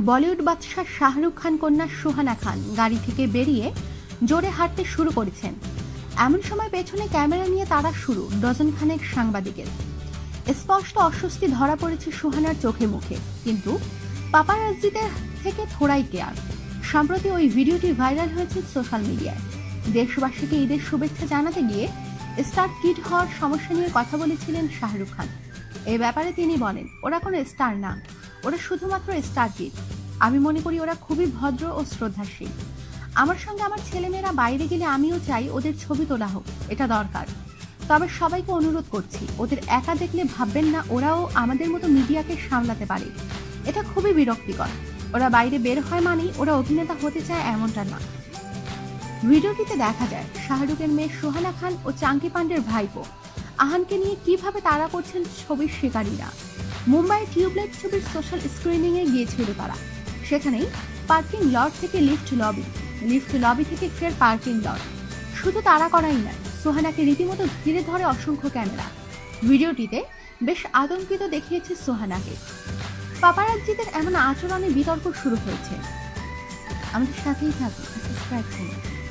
বলিউড বাদশাহ শাহরুখ খান, কন্যা সুহানা খান গাড়ি থেকে বেরিয়ে জোরে হাঁটতে শুরু করেছেন। এমন সময় পেছনে ক্যামেরা নিয়ে তারা শুরু, ডজন খানেক সাংবাদিকের। স্পষ্ট অস্বস্তি ধরা পড়েছে সুহানার চোখে মুখে। কিন্তু পাপারাজ্জিদের থেকে থোড়াই কেয়ার। সম্প্রতি ওই ভিডিওটি ভাইরাল হয়েছে সোশ্যাল মিডিয়ায়। দেশবাসীকে ঈদের শুভেচ্ছা জানাতে গিয়ে স্টার কিড হওয়ার সমস্যা নিয়ে কথা বলেছিলেন শাহরুখ খান। এ ব্যাপারে তিনি বলেন, ওরা কোনো স্টার না। ওরা শুধুমাত্র স্টার কিড আমি মনে করি ওরা খুবই ভদ্র ও শ্রদ্ধাশীল। আমার সঙ্গে আমার ছেলেমেয়েরা বাইরে গেলে আমিও চাই ওদের ছবি তোলা হোক, এটা দরকার। তবে সবাইকে অনুরোধ করছি, ওদের একা দেখলে ভাববেন না ওরাও আমাদের মতো মিডিয়াকে সামলাতে পারে। এটা খুবই বিরক্তিকর। ওরা বাইরে বের হয় মানেই ওরা অভিনেতা হতে চায় এমনটা না। ভিডিওটিতে দেখা যায়, শাহরুখের মেয়ে সোহানা খান ও চাঙ্কি পান্ডের ভাইপো। আহানকে নিয়ে কীভাবে তাড়া করছেন ছবির শিকারীরা। মুম্বাই টিউবলাইট ছবির সোশ্যাল স্ক্রিনিংয়ে গিয়েছিল তারা। সেখানেই পার্কিং লট থেকে লিফট লবি লিফট লবি থেকে ফের পার্কিং লট। শুধু তারা করাই নয়, সোহানাকে রীতিমতো ঘিরে ধরে অসংখ্য ক্যামেরা। ভিডিওটিতে বেশ আতঙ্কিত দেখিয়েছে সোহানাকে। পাপারাজ্জিদের এমন আচরণে বিতর্ক শুরু হয়েছে। আমাদের সাথেই থাকুন সাবস্ক্রাইব করুন।